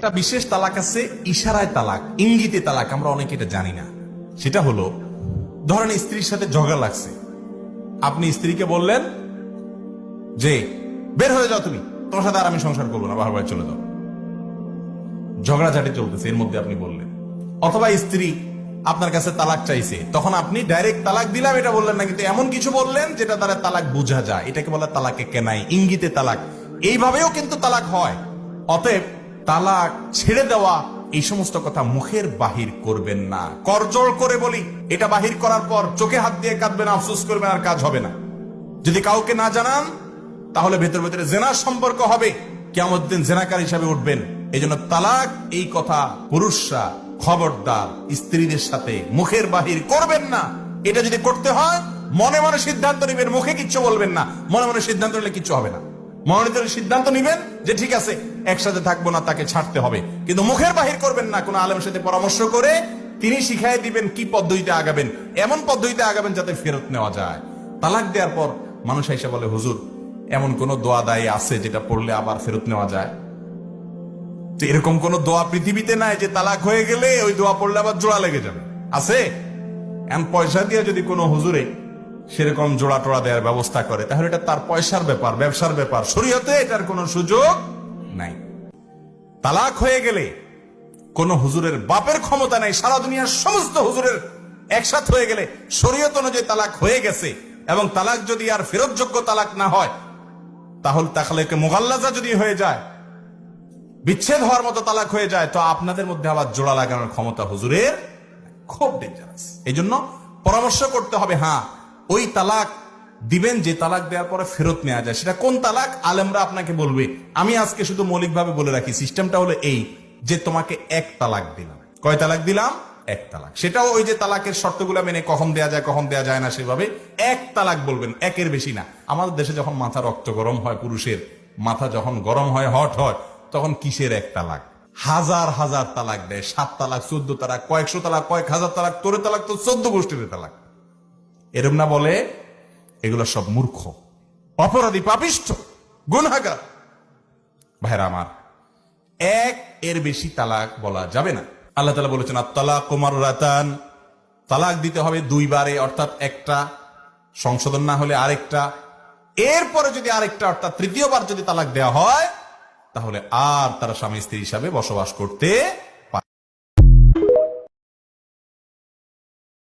একটা বিশেষ তালাক আছে, ইশারায় তালাক, ইঙ্গিতে তালাক, আমরা অনেকে এটা জানি না। সেটা হলো, ধরেন স্ত্রীর সাথে ঝগড়া লাগছে। আপনি স্ত্রীকে বললেন যে, বের হয়ে যাও তুমি, তোমার সাথে আর আমি সংসার করব না বাড়ি চলে যাও। ঝগড়াঝাটি চলতেছে, এর মধ্যে আপনি বললেন। অথবা স্ত্রী আপনার কাছে তালাক চাইছে, তখন আপনি ডাইরেক্ট তালাক দিলাম, এটা বললেন না, কিন্তু এমন কিছু বললেন যেটা দ্বারা তালাক বোঝা যায়। এটাকে বলে তালাকে কেনাই, ইঙ্গিতে তালাক। এইভাবেও কিন্তু তালাক হয়। অতএব তালাক ছেড়ে দেওয়া, এই সমস্ত কথা মুখের বাহির করবেন না। করজোড় করে বলি, এটা বাহির করার পর চোখে হাত দিয়ে কাঁদবেন, আফসোস করবেন আর কাজ হবে না। যদি কাউকে না জানান, তাহলে ভেতর ভেতরে জেনার সম্পর্ক হবে। কেমন দিন জেনাকার হিসাবে উঠবেন। এই জন্য তালাক, এই কথা পুরুষরা, খবরদার, স্ত্রীদের সাথে মুখের বাহির করবেন না। এটা যদি করতে হয়, মনে মনে সিদ্ধান্ত নিবেন, মুখে কিচ্ছু বলবেন না। মনে মনে সিদ্ধান্ত নিলে কিচ্ছু হবে না। মনোনীত সিদ্ধান্ত নিবেন যে ঠিক আছে, একসাথে থাকব না, তাকে ছাড়তে হবে। কিন্তু মুখের বাহির করবেন না, কোনো আলেমের সাথে পরামর্শ করে তিনি শিখাই দিবেন কি পদ্ধতিতে আগাবেন, এমন পদ্ধতিতে আগাবেন যাতে ফেরত নেওয়া যায়। তালাক দেওয়ার পর মানুষ এসে বলে, হুজুর, এমন কোন দোয়া দায়ী আছে যেটা পড়লে আবার ফেরত নেওয়া যায়? তো এরকম কোন দোয়া পৃথিবীতে নাই যে তালাক হয়ে গেলে ওই দোয়া পড়লে আবার জোড়া লেগে যাবে। আছে? এমন পয়সা দিয়ে যদি কোনো হুজুরে সেরকম জোড়া টোড়া দেওয়ার ব্যবস্থা করে। তাহলে এটা তার পয়সার ব্যাপার, ব্যবসার ব্যাপার। শরীয়তে এটার কোনো সুযোগ নাই। তালাক হয়ে গেলে কোন হুজুরের বাপের ক্ষমতা নাই, সারা দুনিয়ার সমস্ত হুজুরের একসাথ হয়ে গেলে শরীয়ত অনুযায়ী তালাক হয়ে গেছে এবং তালাক যদি আর ফেরতযোগ্য তালাক না হয়, তাহলে তাহলে মোগাল্লাজা যদি হয়ে যায়, বিচ্ছেদ হওয়ার মতো তালাক হয়ে যায়, তো আপনাদের মধ্যে আবার জোড়া লাগানোর ক্ষমতা হুজুরের খুব ডেঞ্জারাস এই জন্য পরামর্শ করতে হবে হ্যাঁ ওই তালাক দিবেন যে তালাক দেওয়ার পরে ফেরত নেওয়া যায়। সেটা কোন তালাক? আলেমরা আপনাকে বলবে, আমি আজকে শুধু মৌলিকভাবে বলে রাখি, সিস্টেমটা হলো এই যে তোমাকে এক তালাক দিলাম। কয় তালাক দিলাম? এক তালাক। সেটাও ওই যে তালাকের শর্তগুলো মেনে কখন দেয়া যায়, কখন দেয়া যায় না সেভাবে এক তালাক বলবেন, একের বেশি না। আমাদের দেশে যখন মাথা রক্ত গরম হয়, পুরুষের মাথা যখন গরম হয়, হট হয়, তখন কিসের এক তালাক? হাজার হাজার তালাক দেয়, সাত তালাক, চোদ্দ তালাক, কয়েকশো তালাক, কয়েক হাজার তালাক, তোরে তালাক তো চোদ্দ গোষ্ঠীর তালাক। এরম না বলে এগুলো সব মূর্খ। অপরাধী, পাপিষ্ঠ গুণাগার ভাইরা আমার, এক এর বেশি তালাক বলা যাবে না। আল্লাহ তালা বলেছেন আত্মালাক কুমার রাতান তালাক দিতে হবে দুইবারে, অর্থাৎ একটা, সংশোধন না হলে আরেকটা। এরপরে যদি আরেকটা, অর্থাৎ তৃতীয়বার যদি তালাক দেওয়া হয়, তাহলে আর তারা স্বামী স্ত্রী হিসাবে বসবাস করতে